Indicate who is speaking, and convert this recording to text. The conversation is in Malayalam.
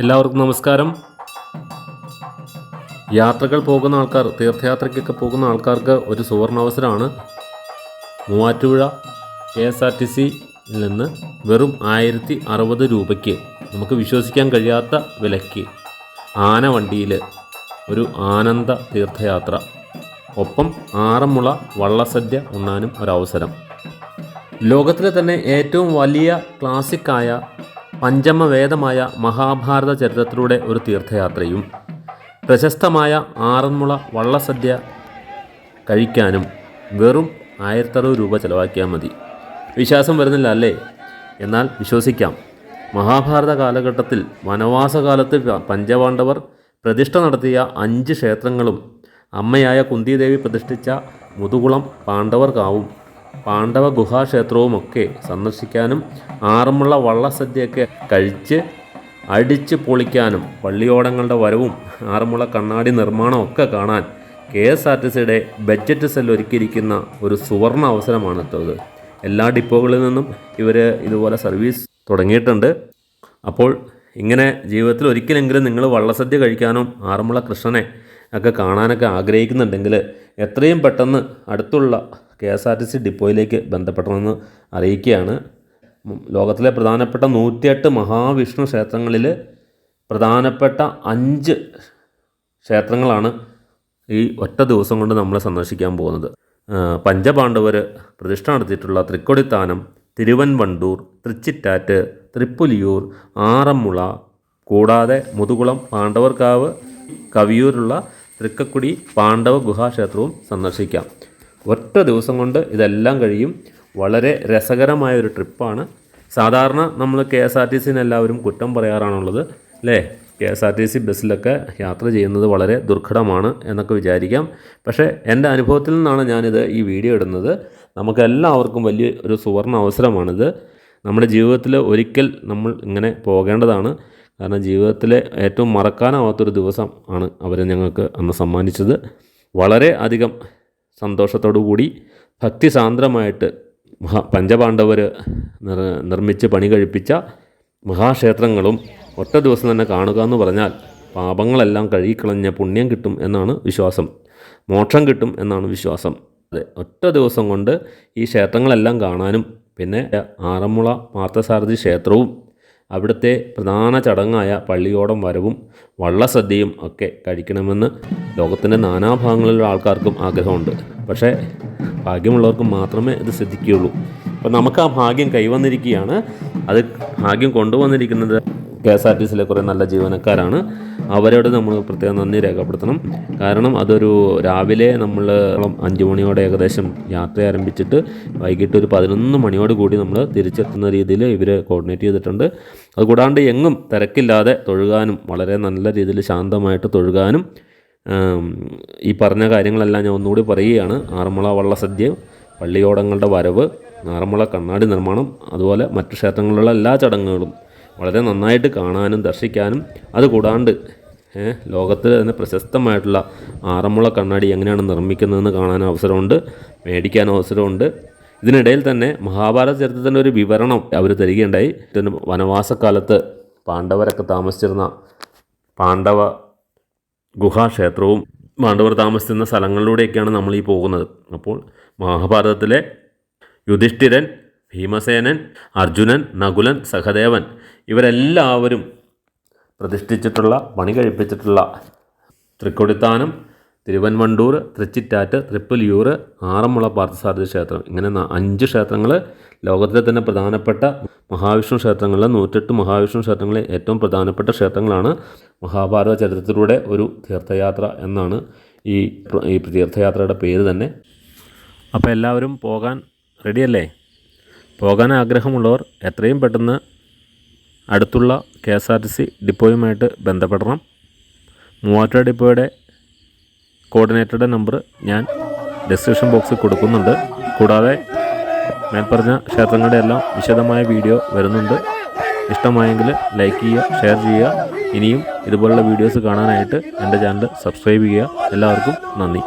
Speaker 1: എല്ലാവർക്കും നമസ്കാരം. യാത്രകൾ പോകുന്ന ആൾക്കാർ തീർത്ഥയാത്രയ്ക്കൊക്കെ പോകുന്ന ആൾക്കാർക്ക് ഒരു സുവർണാവസരമാണ്. Muvattupuzha K S R T സിയിൽ നിന്ന് വെറും ആയിരത്തി അറുപത് രൂപയ്ക്ക് നമുക്ക് വിശ്വസിക്കാൻ കഴിയാത്ത വിലയ്ക്ക് ആന വണ്ടിയിൽ ഒരു ആനന്ദ തീർത്ഥയാത്ര. ഒപ്പം ആറന്മുള വള്ളസദ്യ ഉണ്ണാനും ഒരവസരം. ലോകത്തിലെ തന്നെ ഏറ്റവും വലിയ ക്ലാസിക്കായ പഞ്ചമവേദമായ മഹാഭാരത ചരിത്രത്തിലൂടെ ഒരു തീർത്ഥയാത്രയും പ്രശസ്തമായ ആറന്മുള വള്ളസദ്യ കഴിക്കാനും വെറും ആയിരത്തറുപത് രൂപ ചിലവാക്കിയാൽ മതി. വിശ്വാസം വരുന്നില്ല അല്ലേ എന്നാൽ വിശ്വസിക്കാം. മഹാഭാരത കാലഘട്ടത്തിൽ വനവാസകാലത്ത് പഞ്ചപാണ്ഡവർ പ്രതിഷ്ഠ നടത്തിയ അഞ്ച് ക്ഷേത്രങ്ങളും അമ്മയായ കുന്തിദേവി പ്രതിഷ്ഠിച്ച മുതുകുളം പാണ്ഡവർക്കാവും പാണ്ഡവ ഗുഹാക്ഷേത്രവുമൊക്കെ സന്ദർശിക്കാനും ആറന്മുള വള്ളസദ്യയൊക്കെ കഴിച്ച് അടിച്ച് പൊളിക്കാനും പള്ളിയോടങ്ങളുടെ വരവും ആറന്മുള കണ്ണാടി നിർമ്മാണവും ഒക്കെ കാണാൻ കെ എസ് ആർ ടി സിയുടെ ബഡ്ജറ്റ് സെൽ ഒരുക്കിയിരിക്കുന്ന ഒരു സുവർണ അവസരമാണ് എത്തുന്നത് എല്ലാ ഡിപ്പോകളിൽ നിന്നും ഇവർ ഇതുപോലെ സർവീസ് തുടങ്ങിയിട്ടുണ്ട്. അപ്പോൾ ഇങ്ങനെ ജീവിതത്തിൽ ഒരിക്കലെങ്കിലും നിങ്ങൾ വള്ളസദ്യ കഴിക്കാനും ആറന്മുള കൃഷ്ണനെ ഒക്കെ കാണാനൊക്കെ ആഗ്രഹിക്കുന്നുണ്ടെങ്കിൽ എത്രയും പെട്ടെന്ന് അടുത്തുള്ള K S R T C ഡിപ്പോയിലേക്ക് ബന്ധപ്പെട്ടതെന്ന് അറിയിക്കുകയാണ്. ലോകത്തിലെ പ്രധാനപ്പെട്ട നൂറ്റിയെട്ട് മഹാവിഷ്ണു ക്ഷേത്രങ്ങളിൽ പ്രധാനപ്പെട്ട അഞ്ച് ക്ഷേത്രങ്ങളാണ് ഈ ഒറ്റ ദിവസം കൊണ്ട് നമ്മൾ സന്ദർശിക്കാൻ പോകുന്നത്. പഞ്ചപാണ്ഡവർ പ്രതിഷ്ഠ നടത്തിയിട്ടുള്ള തൃക്കൊടിത്താനം തിരുവൻവണ്ടൂർ തൃച്ചിറ്റാറ്റ് തൃപ്പുലിയൂർ ആറന്മുള കൂടാതെ മുതുകുളം പാണ്ഡവർക്കാവ് കവിയൂരുള്ള തൃക്കക്കുടി പാണ്ഡവ ഗുഹാക്ഷേത്രവും സന്ദർശിക്കാം. ഒറ്റ ദിവസം കൊണ്ട് ഇതെല്ലാം കഴിയും. വളരെ രസകരമായ ഒരു ട്രിപ്പാണ്. സാധാരണ നമ്മൾ കെ എസ് ആർ ടി സിന് എല്ലാവരും കുറ്റം പറയാറാണുള്ളത് അല്ലേ? K S R T C ബസ്സിലൊക്കെ യാത്ര ചെയ്യുന്നത് വളരെ ദുർഘടമാണ് എന്നൊക്കെ വിചാരിക്കാം. പക്ഷേ എന്റെ അനുഭവത്തിൽ നിന്നാണ് ഞാനിത് ഈ വീഡിയോ ഇടുന്നത്. നമുക്കെല്ലാവർക്കും വലിയ ഒരു സുവർണ അവസരമാണിത്. നമ്മുടെ ജീവിതത്തിൽ ഒരിക്കൽ നമ്മൾ ഇങ്ങനെ പോകേണ്ടതാണ്. കാരണം ജീവിതത്തിലെ ഏറ്റവും മറക്കാനാവാത്തൊരു ദിവസം ആണ് അവർ ഞങ്ങൾക്ക് അന്ന് സമ്മാനിച്ചത്. വളരെ അധികം സന്തോഷത്തോടു കൂടി ഭക്തിസാന്ദ്രമായിട്ട് മഹാ പഞ്ചപാണ്ഡവർ നിർ നിർമ്മിച്ച് പണി കഴിപ്പിച്ച മഹാക്ഷേത്രങ്ങളും ഒറ്റ ദിവസം തന്നെ കാണുക എന്ന് പറഞ്ഞാൽ പാപങ്ങളെല്ലാം കഴുകിക്കളഞ്ഞ പുണ്യം കിട്ടും എന്നാണ് വിശ്വാസം. മോക്ഷം കിട്ടും എന്നാണ് വിശ്വാസം. അതെ ഒറ്റ ദിവസം കൊണ്ട് ഈ ക്ഷേത്രങ്ങളെല്ലാം കാണാനും പിന്നെ ആറന്മുള പാർത്ഥസാരഥി ക്ഷേത്രവും അവിടുത്തെ പ്രധാന ചടങ്ങായ പള്ളിയോടം വരവും വള്ളസദ്യയും ഒക്കെ കഴിക്കണമെന്ന് ലോകത്തിന്റെ നാനാഭാഗങ്ങളിലുള്ള ആൾക്കാർക്കും ആഗ്രഹമുണ്ട്. പക്ഷേ ഭാഗ്യമുള്ളവർക്ക് മാത്രമേ ഇത് സിദ്ധിക്കുകയുള്ളൂ. അപ്പോൾ നമുക്ക് ആ ഭാഗ്യം കൈവന്നിരിക്കുകയാണ്. അത് ഭാഗ്യം കൊണ്ടുവന്നിരിക്കുന്നത് കെ എസ് ആർ ടി സിയിലെ കുറേ നല്ല ജീവനക്കാരാണ്. അവരോട് നമ്മൾ പ്രത്യേകം നന്ദി രേഖപ്പെടുത്തണം. കാരണം അതൊരു രാവിലെ നമ്മൾ അഞ്ച് മണിയോടെ ഏകദേശം യാത്ര ആരംഭിച്ചിട്ട് വൈകിട്ട് ഒരു പതിനൊന്ന് മണിയോട് കൂടി നമ്മൾ തിരിച്ചെത്തുന്ന രീതിയിൽ ഇവർ കോർഡിനേറ്റ് ചെയ്തിട്ടുണ്ട്. അതുകൂടാണ്ട് എങ്ങും തിരക്കില്ലാതെ തൊഴുകാനും വളരെ നല്ല രീതിയിൽ ശാന്തമായിട്ട് തൊഴുകാനും ഈ പറഞ്ഞ കാര്യങ്ങളെല്ലാം ഞാൻ ഒന്നുകൂടി പറയുകയാണ്. ആറന്മുള വള്ളസദ്യ പള്ളിയോടങ്ങളുടെ വരവ് ആറന്മുള കണ്ണാടി നിർമ്മാണം അതുപോലെ മറ്റു ക്ഷേത്രങ്ങളിലുള്ള എല്ലാ ചടങ്ങുകളും വളരെ നന്നായിട്ട് കാണാനും ദർശിക്കാനും അതുകൂടാണ്ട് ലോകത്തിൽ തന്നെ പ്രശസ്തമായിട്ടുള്ള ആറന്മുള കണ്ണാടി എങ്ങനെയാണ് നിർമ്മിക്കുന്നതെന്ന് കാണാൻ അവസരമുണ്ട് മേടിക്കാൻ അവസരമുണ്ട്. ഇതിനിടയിൽ തന്നെ മഹാഭാരത ചരിത്രത്തിന്റെ ഒരു വിവരണം അവർ തരികയുണ്ടായി. വനവാസക്കാലത്ത് പാണ്ഡവരൊക്കെ താമസിച്ചിരുന്ന പാണ്ഡവ ഗുഹാക്ഷേത്രവും പാണ്ഡവർ താമസിച്ചിരുന്ന സ്ഥലങ്ങളിലൂടെയൊക്കെയാണ് നമ്മൾ ഈ പോകുന്നത്. അപ്പോൾ മഹാഭാരതത്തിലെ യുധിഷ്ഠിരൻ ഭീമസേനൻ അർജുനൻ നകുലൻ സഹദേവൻ ഇവരെല്ലാവരും പ്രതിഷ്ഠിച്ചിട്ടുള്ള പണി കഴിപ്പിച്ചിട്ടുള്ള തൃക്കൊടിത്താനം തിരുവൻവണ്ടൂർ തൃച്ചിറ്റാറ്റ് തൃപ്പലിയൂർ ആറന്മുള പാർത്ഥസാരഥി ക്ഷേത്രം ഇങ്ങനെ അഞ്ച് ക്ഷേത്രങ്ങൾ ലോകത്തിലെ തന്നെ പ്രധാനപ്പെട്ട മഹാവിഷ്ണു ക്ഷേത്രങ്ങളിൽ നൂറ്റെട്ട് മഹാവിഷ്ണു ക്ഷേത്രങ്ങളിൽ ഏറ്റവും പ്രധാനപ്പെട്ട ക്ഷേത്രങ്ങളാണ് മഹാഭാരത ചരിത്രത്തിലൂടെ ഒരു തീർത്ഥയാത്ര എന്നാണ് ഈ ഈ തീർത്ഥയാത്രയുടെ പേര് തന്നെ. അപ്പോൾ എല്ലാവരും പോകാൻ റെഡിയല്ലേ പോകാൻ ആഗ്രഹമുള്ളവർ എത്രയും പെട്ടെന്ന് അടുത്തുള്ള K S R T C ഡിപ്പോയുമായിട്ട് ബന്ധപ്പെടണം. മൂവാറ്റുപുഴ ഡിപ്പോയുടെ കോർഡിനേറ്ററുടെ നമ്പർ ഞാൻ ഡിസ്ക്രിപ്ഷൻ ബോക്സിൽ കൊടുക്കുന്നുണ്ട്. കൂടാതെ മേൽപ്പറഞ്ഞ ക്ഷേത്രങ്ങളുടെ എല്ലാം വിശദമായ വീഡിയോ വരുന്നുണ്ട്. ഇഷ്ടമായെങ്കിൽ ലൈക്ക് ചെയ്യുക ഷെയർ ചെയ്യുക. ഇനിയും ഇതുപോലുള്ള വീഡിയോസ് കാണാനായിട്ട് എന്റെ ചാനൽ സബ്സ്ക്രൈബ് ചെയ്യുക. എല്ലാവർക്കും നന്ദി.